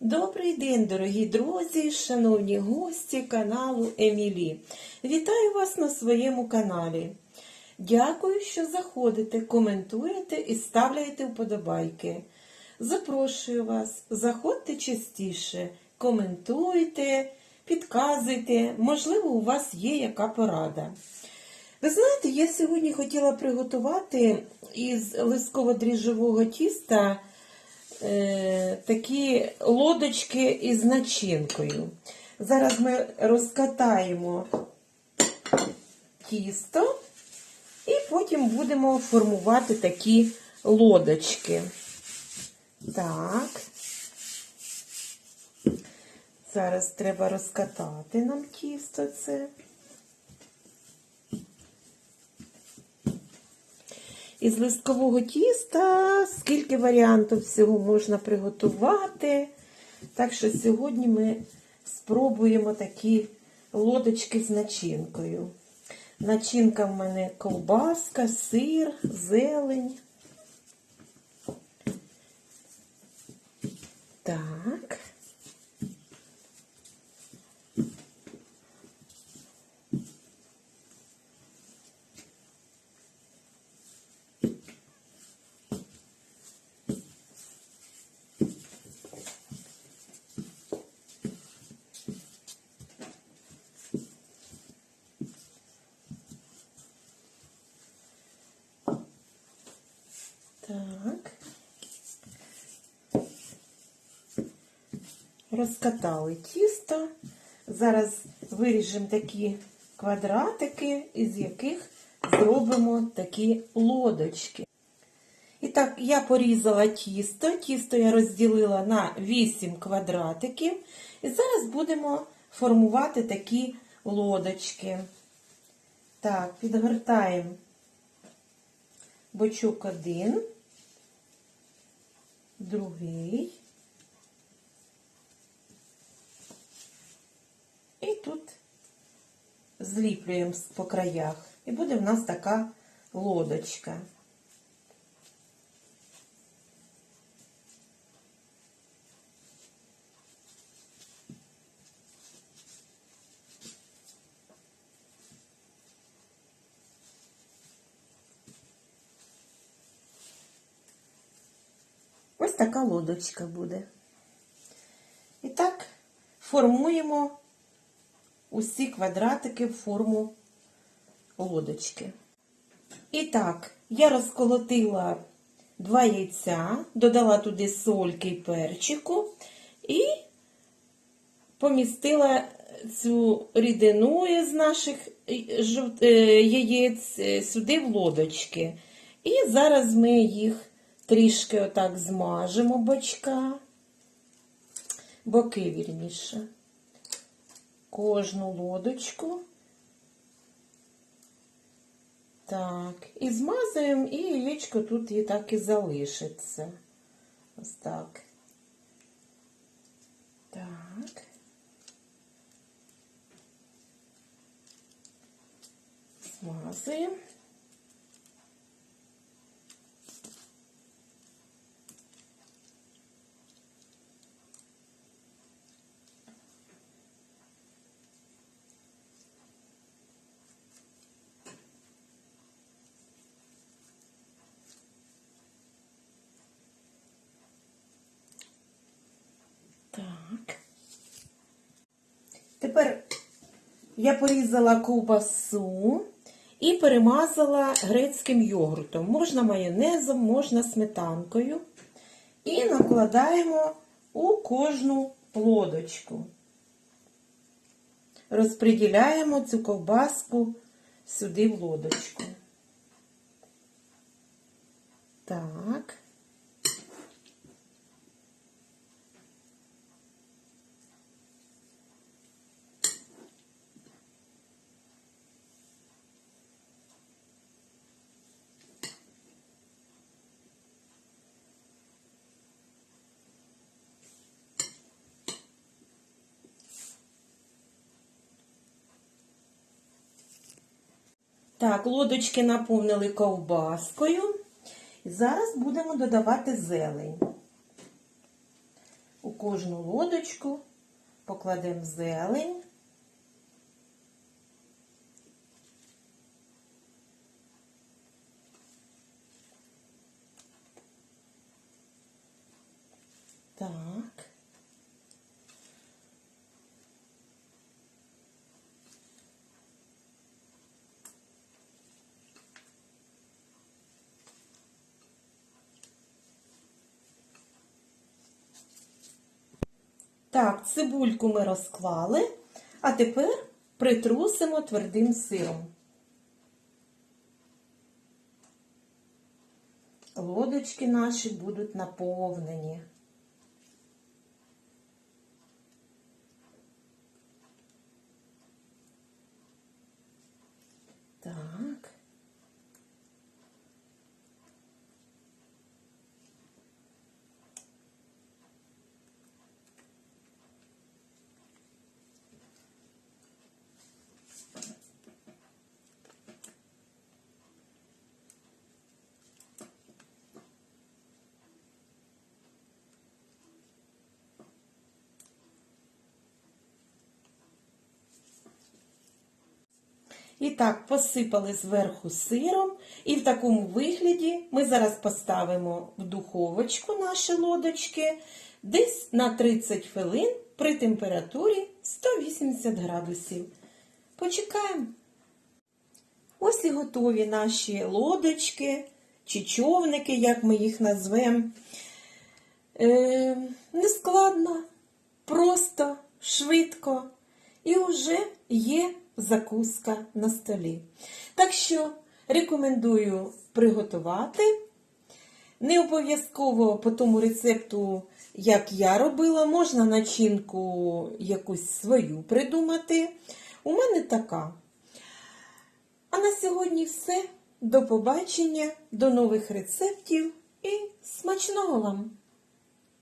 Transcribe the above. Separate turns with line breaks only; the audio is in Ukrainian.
Добрий день, дорогі друзі, шановні гості каналу Емілі. Вітаю вас на своєму каналі. Дякую, що заходите, коментуєте і ставляєте вподобайки. Запрошую вас, заходьте частіше, коментуйте, підказуйте, можливо, у вас є яка порада. Ви знаєте, я сьогодні хотіла приготувати із лисково-дріжджового тіста е, такі лодочки із начинкою. Зараз ми розкатаємо тісто і потім будемо формувати такі лодочки. Так. Зараз треба розкатати нам тісто це. Із листкового тіста скільки варіантів всього можна приготувати. Так що сьогодні ми спробуємо такі лодочки з начинкою. Начинка в мене ковбаска, сир, зелень. Так. Так. Розкатали тісто. Зараз виріжемо такі квадратики, із яких зробимо такі лодочки. І так, я порізала тісто. Тісто я розділила на 8 квадратиків. І зараз будемо формувати такі лодочки. Так, підгортаємо бочок один, другий. І тут зліплюємо по краях. І буде в нас така лодочка. Ось така лодочка буде. І так формуємо усі квадратики в форму лодочки. І так, я розколотила два яйця, додала туди сольки і перчику і помістила цю рідину із наших е, яєць е, сюди в лодочки. І зараз ми їх трішки отак змажемо бочка, боки вірніше кожну лодочку. Так, і змазуємо, і яєчко тут і так і залишиться. Ось так. Так. Змазуємо. Так. Тепер я порізала ковбасу і перемазала грецьким йогуртом. Можна майонезом, можна сметанкою. І накладаємо у кожну лодочку. Розподіляємо цю ковбаску сюди в лодочку. Так. Так, лодочки наповнили ковбаскою. Зараз будемо додавати зелень. У кожну лодочку покладемо зелень. Так. Так, цибульку ми розклали, а тепер притрусимо твердим сиром. Лодочки наші будуть наповнені. Так. І так, посипали зверху сиром, і в такому вигляді ми зараз поставимо в духовочку наші лодочки десь на 30 хвилин при температурі 180 градусів. Почекаємо. Ось і готові наші лодочки чи човники, як ми їх назвемо. Е, нескладно, просто, швидко. І вже є закуска на столі. Так що рекомендую приготувати. Не обов'язково по тому рецепту, як я робила, можна начинку якусь свою придумати. У мене така. А на сьогодні все. До побачення, до нових рецептів і смачного вам!